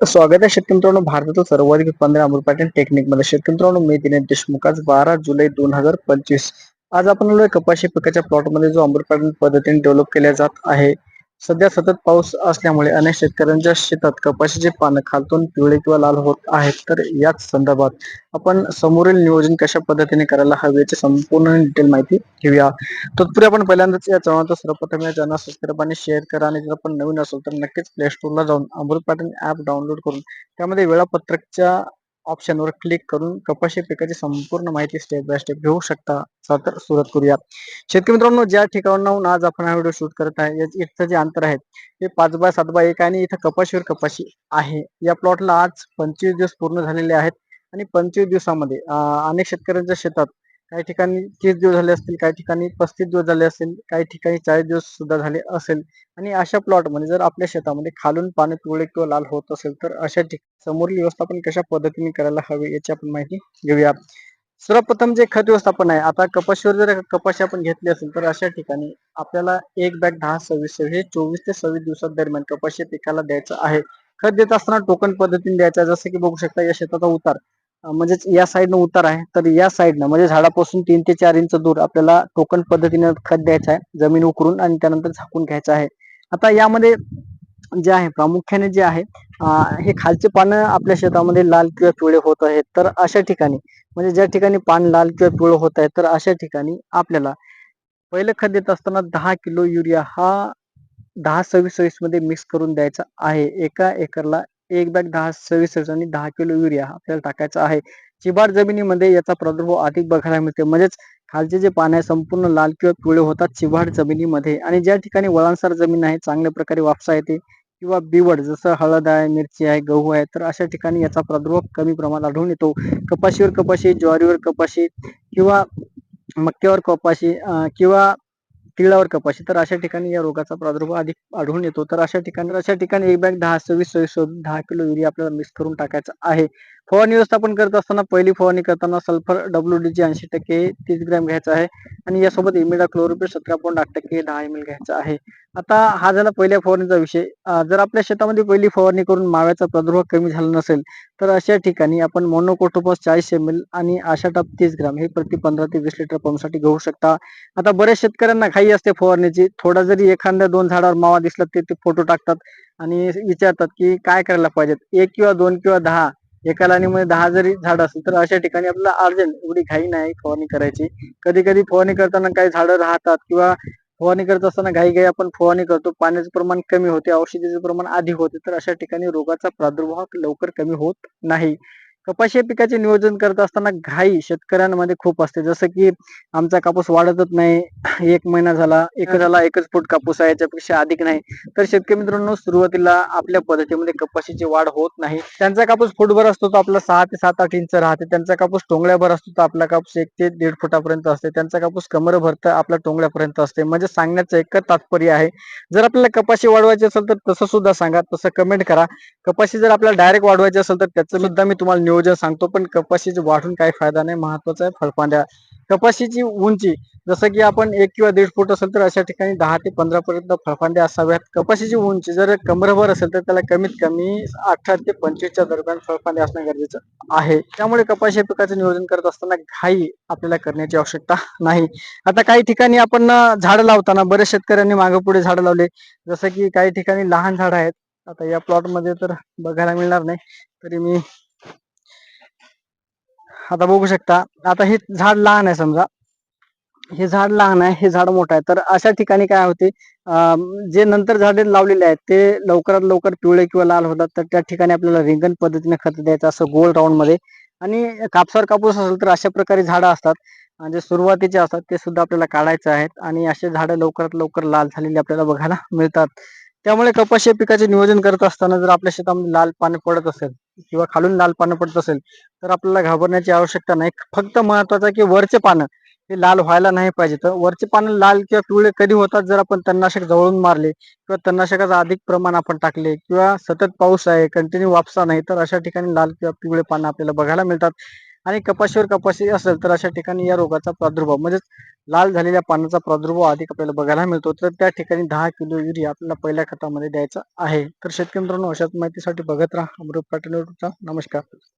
स्वागत आहे शेतकरी मित्रांनो. सर्वाधिक उत्पादन अमृत पॅटर्न टेक्निकमध्ये. शेतकरी मित्रांनो मी दिनेश देशमुख. आज बारा जुलै दोन हजार पंचवीस. आज आपण कपाशी पिकाच्या प्लॉटमध्ये. जो अमृत पॅटर्न पद्धतीने डेव्हलप केला जात आहे. सध्या सतत पाऊस असल्यामुळे अनेक शेतकऱ्यांच्या शेतात कपाशीचे पानं खालतून पिवळे किंवा लाल होत आहेत. तर याच संदर्भात आपण समोरील नियोजन कशा पद्धतीने करायला हवे याची संपूर्ण डिटेल माहिती घेऊया. तत्पूर्वी आपण पहिल्यांदाच या चॅनलचा सर्वप्रथम या चॅनल सबस्क्राईब आणि शेअर करा आणि जर आपण नवीन असेल तर नक्कीच प्ले स्टोरला जाऊन अमृत पॅटर्न ऍप डाउनलोड करून त्यामध्ये वेळापत्रकच्या ऑप्शनवर क्लिक करून कपाशी पिकाची संपूर्ण माहिती स्टेप बाय स्टेप घेऊ शकता. चला तर सुरुवात करूया. शेतकरी मित्रांनो ज्या ठिकाणाहून आज आपण हा व्हिडिओ शूट करत आहे इथं जे अंतर आहे ते पाच बाय सात बाय एक आणि इथं कपाशीवर कपाशी आहे. या प्लॉटला आज पंचवीस दिवस पूर्ण झालेले आहेत आणि पंचवीस दिवसामध्ये अनेक शेतकऱ्यांच्या शेतात काही ठिकाणी तीस दिवस झाले असतील काही ठिकाणी पस्तीस दिवस झाले असतील काही ठिकाणी चाळीस दिवस सुद्धा झाले असेल. आणि अशा प्लॉटमध्ये जर आपल्या शेतामध्ये खालून पाणी पिवळे किंवा लाल होत असेल तर अशा ठिकाणी समोरील व्यवस्थापन कशा पद्धतीने करायला हवे याची आपण माहिती घेऊया. सर्वप्रथम जे खत व्यवस्थापन आहे आता कपाशीवर जर कपाशी आपण घेतली असेल तर अशा ठिकाणी आपल्याला एक बॅग दहा सव्वीस हे चोवीस ते सव्वीस दिवसात दरम्यान कपाशी पिकाला द्यायचं आहे. खत देत असताना टोकन पद्धतीने द्यायचं जसं की बघू शकता या शेताचा उतार. म्हणजेच या साईडनं उतार आहे. तर या साईडनं म्हणजे झाडापासून तीन ते चार इंच दूर आपल्याला टोकन पद्धतीने खत द्यायचं आहे. जमीन उकरून आणि त्यानंतर झाकून घ्यायचं आहे. आता यामध्ये जे आहे प्रामुख्याने जे आहे हे खालचे पानं आपल्या शेतामध्ये लाल किंवा पिवळे होत आहेत. तर अशा ठिकाणी म्हणजे ज्या ठिकाणी पान लाल किंवा पिवळं होत आहे तर अशा ठिकाणी आपल्याला पहिलं खत देत असताना दहा किलो युरिया हा दहा सव्वीस सव्वीसमध्ये मिक्स करून द्यायचा आहे. एका एकरला एक बॅग दहा सव्वीस आणि दहा किलो युरिया आपल्याला टाकायचा आहे. चिबाड जमिनीमध्ये याचा प्रादुर्भाव अधिक बघायला मिळते. म्हणजेच खालचे जे पाने आहे संपूर्ण लाल किंवा पिवळे होतात चिबाड जमिनीमध्ये. आणि ज्या ठिकाणी वळणसार जमीन आहे चांगल्या प्रकारे वापसा येते किंवा बिवड जसं हळद आहे मिरची आहे गहू आहे तर अशा ठिकाणी याचा प्रादुर्भाव कमी प्रमाणात आढळून येतो. कपाशीवर कपाशी ज्वारीवर कपाशी किंवा मक्यावर कपाशी किंवा तिळावर कपाशी. तर अशा ठिकाणी या रोगाचा प्रादुर्भाव अधिक आढळून येतो. तर अशा ठिकाणी अशा ठिकाणी एक बॅग दहा सव्वीस सव्वीस दहा किलो युरिया आपल्याला मिक्स करून टाकायचा आहे. फवारणी व्यवस्थापन करत असताना पहिली फवारणी करताना सल्फर डब्ल्यू डी ची ऐंशी टक्के तीस ग्रॅम घ्यायचा आहे. आणि यासोबत इमिडा क्लोरोपिड सतरा पॉईंट आठ टक्के दहा एम एल घ्यायचा आहे. आता हा झाला पहिल्या फवारणीचा विषय. जर आपल्या शेतामध्ये पहिली फवारणी करून माव्याचा प्रादुर्भाव कमी झाला नसेल तर अशा ठिकाणी आपण मोनोकोटोपस चाळीस एम एल आणि आशाटाप तीस ग्राम हे प्रति पंधरा ते वीस लिटर पंपसाठी घेऊ शकता. आता बऱ्याच शेतकऱ्यांना घाई असते फवारणीची. थोडा जरी एखाद्या दोन झाडावर मावा दिसला ते फोटो टाकतात आणि विचारतात की काय करायला पाहिजेत? एक किंवा दोन किंवा दहा एका लाईनीमध्ये दहा जरी झाड असेल तर अशा ठिकाणी आपल्याला अर्जंट एवढी घाई नाही फवारणी करायची. कधी कधी फवारणी करताना काही झाडं राहतात किंवा फवारणी करत असताना घाई घाई आपण फवारणी करतो पाण्याचं प्रमाण कमी होते औषधीचं प्रमाण अधिक होते तर अशा ठिकाणी रोगाचा प्रादुर्भाव लवकर कमी होत नाही. कपाशी या पिकाचे नियोजन करत असताना घाई शेतकऱ्यांमध्ये खूप असते. जसं की आमचा कापूस वाढतच नाही. एक महिना झाला एक झाला एकच फूट कापूस आहे याच्यापेक्षा अधिक नाही. तर शेतकरी मित्रांनो सुरुवातीला आपल्या पद्धतीमध्ये कपाशीची वाढ होत नाही. त्यांचा कापूस फुटभर असतो तो आपला सहा ते सात आठ इंच राहते. त्यांचा कापूस टोंगळ्याभर असतो तर आपला कापूस एक ते दीड फुटापर्यंत असते. त्यांचा कापूस कमरभर तर आपला टोंगळ्यापर्यंत असते. म्हणजे सांगण्याचं एकच तात्पर्य आहे. जर आपल्याला कपाशी वाढवायची असेल तर तसं सुद्धा सांगा. तसं कमेंट करा. कपाशी जर आपल्याला डायरेक्ट वाढवायची असेल तर त्याचं सुद्धा मी तुम्हाला नियोजन सांगतो पण कपाशीची वाढून काही फायदा नाही महत्त्वाचा आहे फळफांद्या. कपाशीची उंची जसं की आपण एक किंवा दीड फूट असेल तर अशा ठिकाणी दहा ते पंधरा पर्यंत फळफांद्या असाव्यात. कपाशीची उंची जर कमरभर असेल तर त्याला कमीत कमी अठरा ते पंचवीसच्या दरम्यान फळफांदे असणं गरजेचं आहे. त्यामुळे कपाशी पिकाचं नियोजन करत असताना घाई आपल्याला करण्याची आवश्यकता नाही. आता काही ठिकाणी आपण झाडं लावताना बरेच शेतकऱ्यांनी मागे पुढे झाडं लावले. जसं की काही ठिकाणी लहान झाडं आहेत. आता या प्लॉटमध्ये तर बघायला मिळणार नाही. तरी मी आता बघू शकता. आता हे झाड लहान आहे समजा. हे झाड लहान आहे हे झाड मोठं आहे. तर अशा ठिकाणी काय होते जे नंतर झाडे लावलेले आहेत ते लवकरात लवकर पिवळे किंवा लाल होतात. तर त्या ठिकाणी आपल्याला रिंगण पद्धतीने खत द्यायचं असं गोल राऊंडमध्ये. आणि कापसावर कापूस असेल तर अशा प्रकारे झाडं असतात. जे सुरुवातीचे असतात ते सुद्धा आपल्याला काढायचे आहेत. आणि असे झाडं लवकरात लवकर लाल झालेली आपल्याला बघायला मिळतात. त्यामुळे कपाशी पिकाचे नियोजन करत असताना जर आपल्या शेतामध्ये लाल पाणी पडत असेल किंवा खालून लाल पानं पडत असेल तर आपल्याला घाबरण्याची आवश्यकता नाही. फक्त महत्वाचं आहे की वरचे पानं हे लाल व्हायला नाही पाहिजे. तर वरचे पानं लाल किंवा पिवळे कधी होतात? जर आपण तणनाशक जवळून मारले किंवा तणनाशकाचं अधिक प्रमाण आपण टाकले किंवा सतत पाऊस आहे कंटिन्यू वापसा नाही तर अशा ठिकाणी लाल किंवा पिवळे पानं आपल्याला बघायला मिळतात. आणि कपाशीवर कपाशी असेल तर अशा ठिकाणी या रोगाचा प्रादुर्भाव म्हणजेच लाल झालेल्या पानाचा प्रादुर्भाव अधिक आपल्याला बघायला मिळतो. तर त्या ठिकाणी दहा किलो युरिया आपल्याला पहिल्या खतामध्ये द्यायचा आहे. तर शेतकरी मित्रांनो अशाच माहितीसाठी बघत राहा. अमृत पाटील नमस्कार.